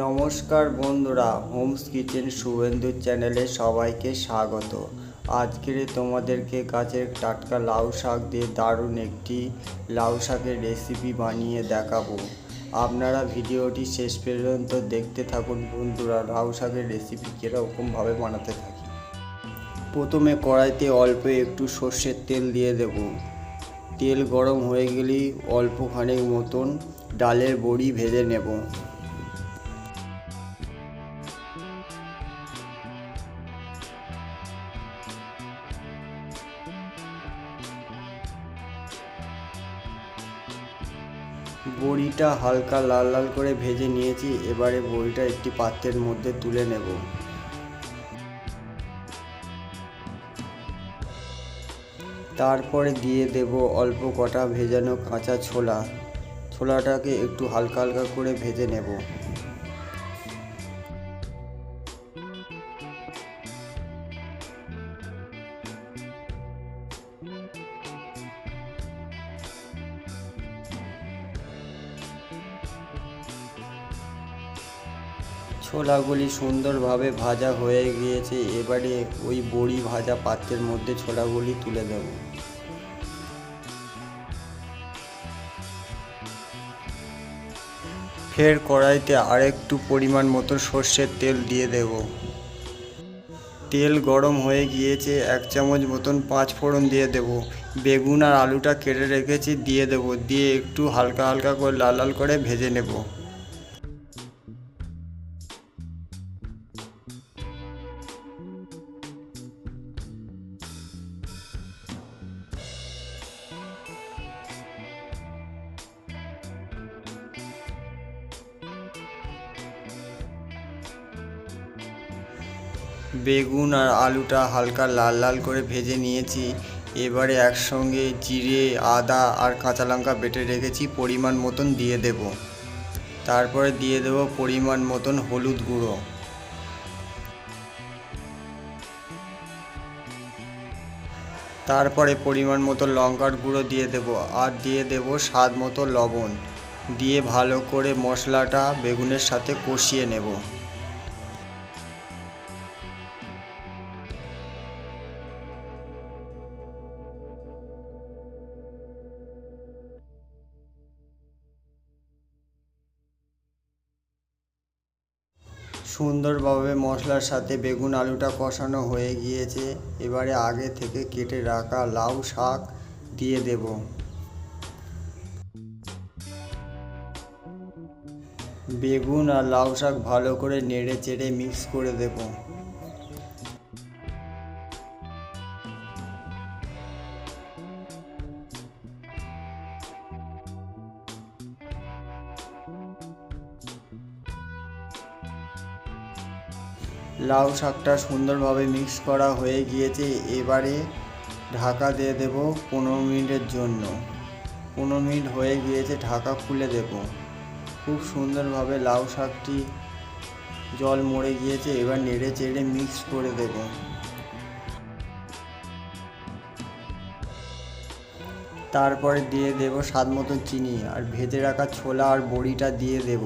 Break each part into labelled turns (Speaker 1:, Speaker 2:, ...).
Speaker 1: নমস্কার বন্ধুরা Holmes kitchen Suvendu চ্যানেলে সবাইকে স্বাগত। আজকের তোমাদেরকে গাছের টাটকা লাউ শাক দিয়ে দারুণ একটি লাউ শাকের রেসিপি বানিয়ে দেখাবো। আপনারা ভিডিওটি শেষ পর্যন্ত দেখতে থাকুন। বন্ধুরা, লাউ শাকের রেসিপি কীরকমভাবে বানাতে থাকি। প্রথমে কড়াইতে অল্প একটু সর্ষের তেল দিয়ে দেব। তেল গরম হয়ে গেলেই অল্প খানিক মতন ডালের বড়ি ভেজে নেব। বড়িটা হালকা লাল লাল করে ভেজে নিয়েছি, এবারে বড়িটা একটি পাত্রের মধ্যে তুলে নেব। তারপরে দিয়ে দেব অল্প কটা ভেজানো কাঁচা ছোলা। ছোলাটাকে একটু হালকা হালকা করে ভেজে নেব। ছোলাগুলি সুন্দরভাবে ভাজা হয়ে গিয়েছে, এবারে ওই বড়ি ভাজা পাত্রের মধ্যে ছোলাগুলি তুলে দেব। ফের কড়াইতে আরেকটু পরিমাণ মতো সর্ষের তেল দিয়ে দেব। তেল গরম হয়ে গিয়েছে, এক চামচ মতন পাঁচ ফোড়ন দিয়ে দেব। বেগুন আর আলুটা কেটে রেখেছি, দিয়ে দেব। দিয়ে একটু হালকা হালকা করে লাল লাল করে ভেজে নেব। বেগুন আর আলুটা হালকা লাল লাল করে ভেজে নিয়েছি। এবারে একসঙ্গে জিরে, আদা আর কাঁচা লঙ্কা বেটে রেখেছি, পরিমাণ মতন দিয়ে দেব। তারপরে দিয়ে দেব পরিমাণ মতন হলুদ গুঁড়ো। তারপরে পরিমাণ মতো লঙ্কার গুঁড়ো দিয়ে দেব আর দিয়ে দেব স্বাদ মতো লবণ। দিয়ে ভালো করে মশলাটা বেগুনের সাথে কষিয়ে নেব। সুন্দরভাবে মশলার সাথে বেগুন আলুটা কষানো হয়ে গিয়েছে। এবারে আগে থেকে কেটে রাখা লাউ শাক দিয়ে দেব। বেগুন আর লাউ শাক ভালো করে নেড়ে চেড়ে মিক্স করে দেব। লাউ শাকটা সুন্দরভাবে মিক্স করা হয়ে গিয়েছে, এবারে ঢাকা দিয়ে দেব পনেরো মিনিটের জন্য। পনেরো মিনিট হয়ে গিয়েছে, ঢাকা খুলে দেব। খুব সুন্দরভাবে লাউ শাকটি জল মরে গিয়েছে, এবার নেড়ে চেড়ে মিক্স করে দেব। তারপরে দিয়ে দেব স্বাদ মতো চিনি, আর ভেজে রাখা ছোলা আর বড়িটা দিয়ে দেব।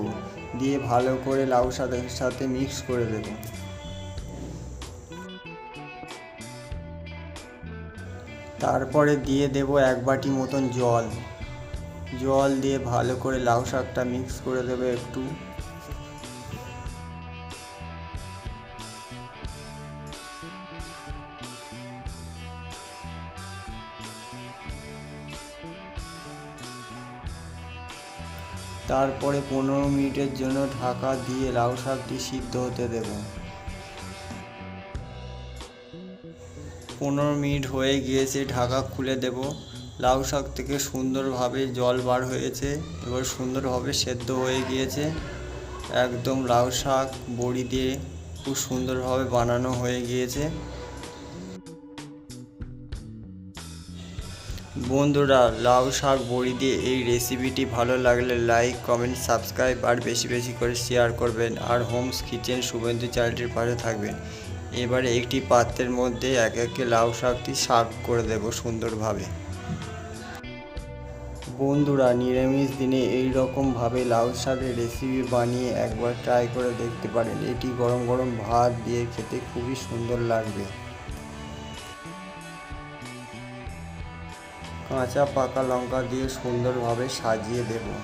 Speaker 1: দিয়ে ভালো করে লাউ শাকের সাথে মিক্স করে দেবো। তারপরে দিয়ে দেব এক বাটি মতন জল। জল দিয়ে ভালো করে লাউ শাকটা মিক্স করে দেবে একটু। তারপরে পনেরো মিনিটের জন্য ঢাকা দিয়ে লাউ শাকটি সিদ্ধ হতে দেব। পনেরো মিনিট হয়ে গিয়েছে, ঢাকা খুলে দেব। লাউ শাক থেকে সুন্দরভাবে জল বার হয়েছে, এবার সুন্দরভাবে সেদ্ধ হয়ে গিয়েছে। একদম লাউ শাক, বড়ি দিয়ে খুব সুন্দরভাবে বানানো হয়ে গিয়েছে। বন্ধুরা, লাউ শাক, বড়ি দিয়ে এই রেসিপিটি ভালো লাগলে লাইক কমেন্ট সাবস্ক্রাইব আর বেশি বেশি করে শেয়ার করবেন। আর হোমস কিচেন শুভেন্দু চ্যানেলটির পাশে থাকবেন। এবারে একটি পাত্রের মধ্যে এক একে লাউ শাকটি সার্ভ করে দেব সুন্দরভাবে। বন্ধুরা, নিরামিষ দিনে এই রকমভাবে লাউ শাকের রেসিপি বানিয়ে একবার ট্রাই করে দেখতে পারেন। এটি গরম গরম ভাত দিয়ে খেতে খুবই সুন্দর লাগবে। কাঁচা পাকা লঙ্কা দিয়ে সুন্দরভাবে সাজিয়ে দেবো।